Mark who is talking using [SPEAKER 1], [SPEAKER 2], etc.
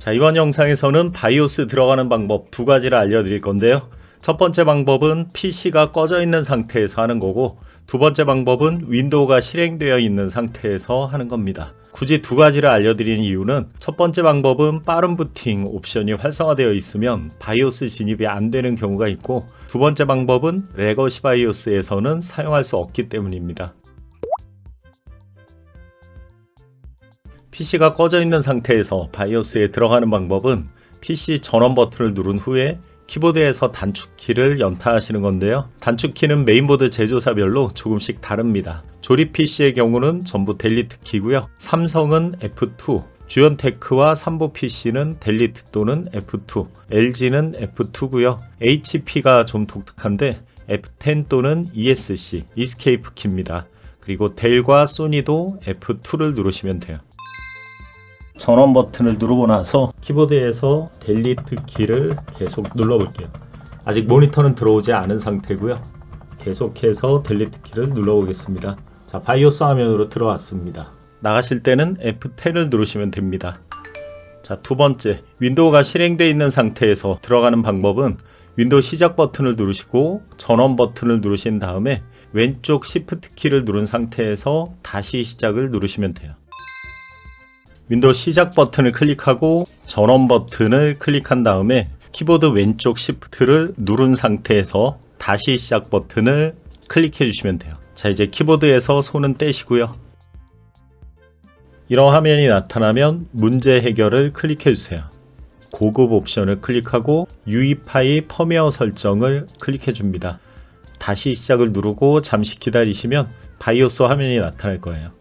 [SPEAKER 1] 자, 이번 영상에서는 바이오스 들어가는 방법 두 가지를 알려드릴 건데요. 첫 번째 방법은 PC가 꺼져 있는 상태에서 하는 거고, 두 번째 방법은 윈도우가 실행되어 있는 상태에서 하는 겁니다. 굳이 두 가지를 알려드리는 이유는 첫 번째 방법은 빠른 부팅 옵션이 활성화되어 있으면 바이오스 진입이 안 되는 경우가 있고, 두 번째 방법은 레거시 바이오스에서는 사용할 수 없기 때문입니다. PC가 꺼져 있는 상태에서 바이오스에 들어가는 방법은 PC 전원 버튼을 누른 후에 키보드에서 단축키를 연타하시는 건데요. 단축키는 메인보드 제조사별로 조금씩 다릅니다. 조립 PC의 경우는 전부 델리트 키고요. 삼성은 F2, 주연테크와 삼보 PC는 델리트 또는 F2, LG는 F2고요. HP가 좀 독특한데 F10 또는 ESC, 이스케이프 키입니다. 그리고 델과 소니도 F2를 누르시면 돼요. 전원 버튼을 누르고 나서 키보드에서 델리트 키를 계속 눌러 볼게요. 아직 모니터는 들어오지 않은 상태고요. 계속해서 델리트 키를 눌러 보겠습니다. 자, 바이오스 화면으로 들어왔습니다. 나가실 때는 F10을 누르시면 됩니다. 자, 두 번째, 윈도우가 실행되어 있는 상태에서 들어가는 방법은 윈도우 시작 버튼을 누르시고 전원 버튼을 누르신 다음에 왼쪽 Shift 키를 누른 상태에서 다시 시작을 누르시면 돼요. 윈도우 시작 버튼을 클릭하고 전원 버튼을 클릭한 다음에 키보드 왼쪽 Shift를 누른 상태에서 다시 시작 버튼을 클릭해 주시면 돼요. 자, 이제 키보드에서 손은 떼시고요. 이런 화면이 나타나면 문제 해결을 클릭해 주세요. 고급 옵션을 클릭하고 UEFI 펌웨어 설정을 클릭해 줍니다. 다시 시작을 누르고 잠시 기다리시면 바이오스 화면이 나타날 거예요.